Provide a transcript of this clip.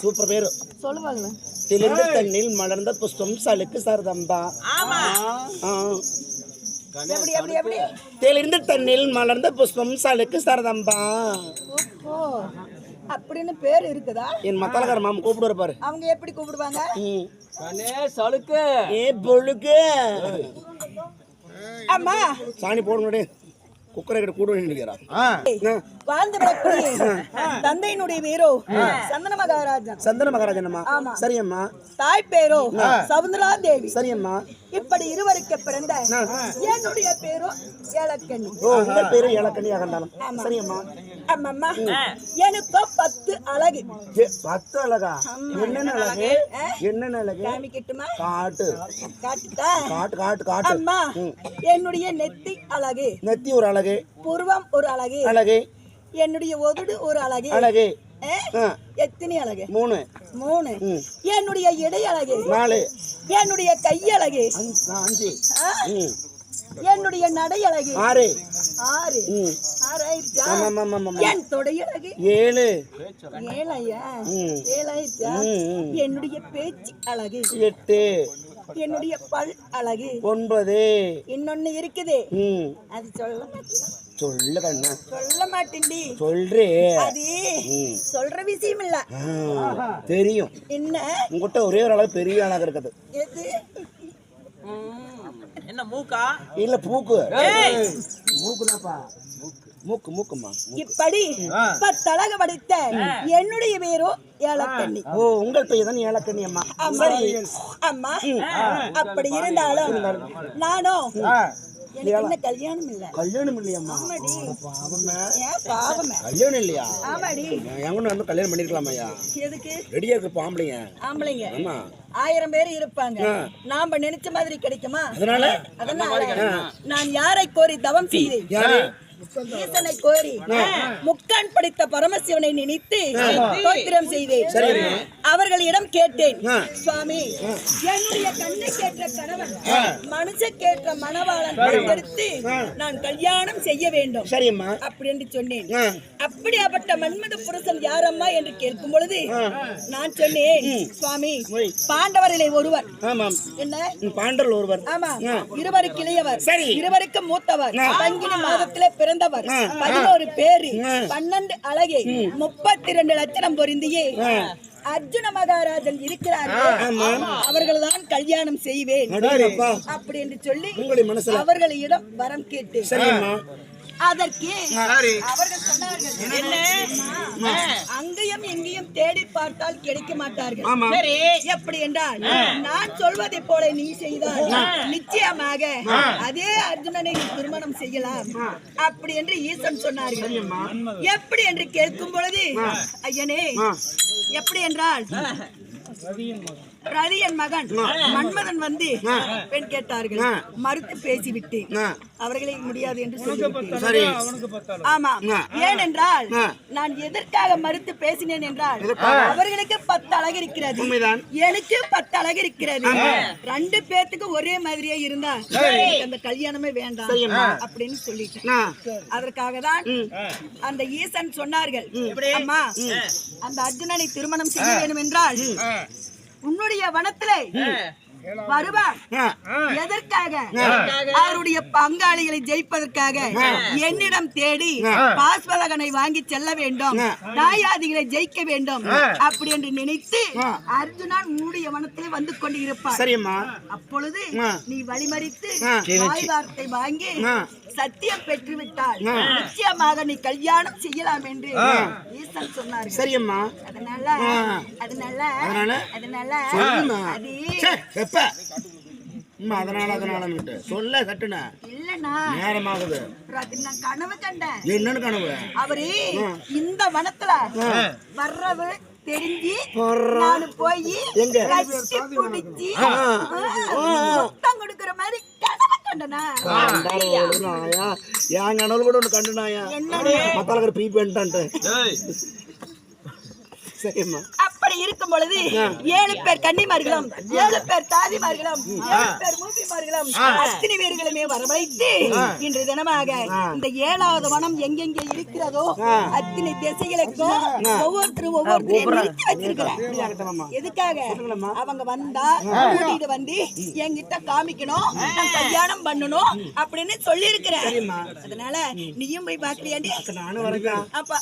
Super பேரு. சொல்லுவாங்களே தெளிந்த தண்ணில் மலர்ந்த புஷ்பம் சலுக்கு சரதம்பா. ஆமா. ஆ. எப்படி எப்படி எப்படி? தெளிந்த தண்ணில் மலர்ந்த புஷ்பம் சலுக்கு சரதம்பா. ஓ அப்படின்னு பேர் இருக்குதா? என் மத்தாலக்கார மாமா கூப்பிடுவாரு பாரு. அவங்க எப்படி கூப்பிடுவாங்க? ம். கண்ணே சலுக்கு. ஏ பொழுக்கு. அம்மா. சாணி போடுங்கடே குக்கரை கிட்ட கூட நினைக்கிறா வாழ்ந்து தந்தையினுடைய பேரோ? சந்தன மகாராஜன் சந்தன மகாராஜனம்மா? ஆமா. சரியம்மா. தாய் பேரோ? சவுந்தரா தேவி சரியம்மா. இப்படி இருவருக்கு பிறந்த என்னுடைய பேரோ? ஏலக்கண்ணி. ஓ உங்க பேரு ஏலக்கண்ணியாக இருந்தாலும் சரியம்மா. அம்மம்மா எனக்கோ பத்து அழகு பத்து அழகா என்னென்ன அழகு என்னென்ன அழகு காமிக்கட்டுமா காட்டு காட்டு காட்டு காட்டு அம்மா என்னுடைய நெத்தி அழகு நெத்தி ஒரு அழகு புருவம் ஒரு அழகு அழகு என்னுடைய உதடு ஒரு அழகு அழகு எத்தனை அழகு மூணு மூணு. என்னுடைய இடை அழகு நாலு என்னுடைய அஞ்சு ஆ? ம், என்னுடைய நடை அழகு ஆறு ஆறு ஆமா. என் தொடையழகு. ஏழு. ஏழையா? ம். என்னுடைய பேச்சு அழகு. எட்டு. என்னுடைய பல் அழகு. ஒன்பது. இன்னொன்னு இருக்குது. அது சொல்ல சொல்லு கண்ணா சொல்ல மாட்டேன்டி. சொல்றே. அது. சொல்ற விஷயம் இல்ல தெரியும். என்ன? உங்ககிட்ட ஒரே ஒரு அளவு பெரிய அழகு இருக்குது. எது? என்ன மூக்கா? இல்ல பூக்கு மூக்குதாப்பா மூக்கு. மூக்குமா இப்படி பத்தழகு படித்த என்னுடைய பேரோ ஏலக்கண்ணி. ஓ உங்கள் பெயர் தான் ஏலக்கண்ணி அம்மா. அம்மா. அம்மா அப்படி இருந்தாலும் நானும் எனக்கு கல்யாணம் இல்ல. கல்யாணம் இல்லையாம்மா. ஆமாடி. பாவமே. ஏன் பாவமே. கல்யாணம் இல்லையா? ஆமாடி. என் கூட வந்து கல்யாணம் பண்ணிருக்கலாமையா? எதுக்கு? ரெடியா இருக்கு பாம்பளைங்க ஆம்பளைங்க. ஆமா. ஆயிரம் பேர் இருப்பாங்க. நாம நினைச்ச மாதிரி கிடைக்குமா? அதனால? அதனால நான் யாரை கோரி தவம் செய்தேன் யாரு? ஈசனை கோரி முக்கான் படித்த பரமசிவனை நினைத்து தோத்திரம் செய்தேன் அவர்களிடம் கேட்டேன் சுவாமி என்னுடைய கண்ணை கேட்ட கணவன் மனசை கேட்ட மணவாளன் நான் கல்யாணம் செய்ய வேண்டும். சரியம்மா அப்படி என்று சொன்னேன். அப்படியாப்பட்ட மன்மத புருஷன் யாரம்மா? என்று கேட்கும் பொழுது நான் சொன்னேன் சுவாமி பாண்டவரிலே ஒருவர். என்ன? பாண்டல் ஒருவர். ஆமா இருவருக்கு இளையவர். சரி. இருவருக்கு மூத்தவர். பங்கினி மாதத்திலே பிறந்தவர் பதினோரு பேரு. பன்னெண்டு அழகே. முப்பத்தி ரெண்டு லட்சணம் பொருந்தியே. அர்ஜுன மகாராஜன் இருக்கிறார்கள் அவர்கள் தான் கல்யாணம் செய்வேன். அப்படி என்று சொல்லி அவர்களிடம் வரம் சரியம்மா அதற்கு அவர்கள் சொன்னார்கள். என்ன அங்கேயும் எங்கேயும் தேடி பார்த்தால் கிடைக்க மாட்டார்கள். எப்படி என்றால் நான் சொல்வதை போல நீ செய்தால் நிச்சயமாக அதே அர்ஜுனனை நீ திருமணம் செய்யலாம். அப்படி என்று ஈசன் சொன்னார்கள். எப்படி என்று கேட்கும் பொழுது ஐயனே எப்படி என்றால் ரதியன் மகன். மன்மதன் வந்து பெண் கேட்டார்கள். மறுத்து பேசிவிட்டு. அவர்களை முடியாது என்று சரி. ஆமா. ஏனென்றால் நான் எதற்காக மறுத்து பேசினேன் என்றால் அவர்களுக்கு பத்து அழகு இருக்கிறது. எனக்கு பத்து அழகு இருக்கிறது ரெண்டு பேர்த்துக்கு ஒரே மாதிரியே இருந்தா அந்த கல்யாணமே வேண்டாம் அப்படின்னு சொல்லிட்டேன். ஆ. அதற்காக தான் அந்த ஈசன் சொன்னார்கள். அம்மா அந்த அர்ஜுனனை திருமணம் செய்ய வேண்டும் என்றால் உன்னுடைய வனத்திலே வருவார். ஆ. எதற்காக? அவருடைய பங்காளிகளை ஜெயிப்பதற்காக என்னிடம் தேடி பாஸ்வலகனை வாங்கி செல்ல வேண்டும். தாயாதிகளை ஜெயிக்க வேண்டும். அப்படி என்று நினைத்து அர்ஜுனன் உன்னுடைய வனத்திலே வந்து கொண்டு இருப்பார் சரியம்மா அப்பொழுது. நீ வழிமறித்து. வாய் வார்த்தை வாங்கி. சத்தியம் பெற்று விட்டால் நிச்சயமாக நீ கல்யாணம் செய்யலாம் என்று ஈசன் சொன்னார்கள் சரியம்மா. அதனால. அதனால அதனால? அதனால அதனால அதனால சொல்ல கட்டுன. இல்லனா நேரமாகுது. ராத்திரி நான் கனவு கண்டேன். என்னன்னு கனவு? அவரு இந்த வனத்துல வர்றவு தெரிஞ்சு நான் போய் எங்க? கட்டி பிடிச்சி முத்தம் கொடுக்கிற மாதிரி ஒன்று கண்டு நாயா என்னது? மத்தாளுக்கு ப்ரீ பண்ணிட்டான்ட்டு சரிம்மா. அப்படி இருக்கும் பொழுது ஏழு பேர் கன்னிமார்களும் ஏழு பேர் தாதிமார்களும் ஏழு பேர் மூப்பிமார்களும் நாயன்மார்களும் அத்தனை பேர்களுமே வரவழைத்து இன்று தினமாக இந்த ஏழாவது வனம் எங்கெங்கே இருக்கிறதோ அத்தனை திசைகளுக்கும் ஒவ்வொருத்தரும் ஒவ்வொருத்தரையும் நிறுத்தி வச்சிருக்கிறேன் எதுக்காக? அவங்க வந்தா கூட்டிட்டு வந்து என்கிட்ட காமிக்கணும் நான் கல்யாணம் பண்ணணும் அப்படின்னு சொல்லி இருக்கிறேன் அதனால நீயும் போய் பாக்கலையாண்டி நானும் வரேன் அப்ப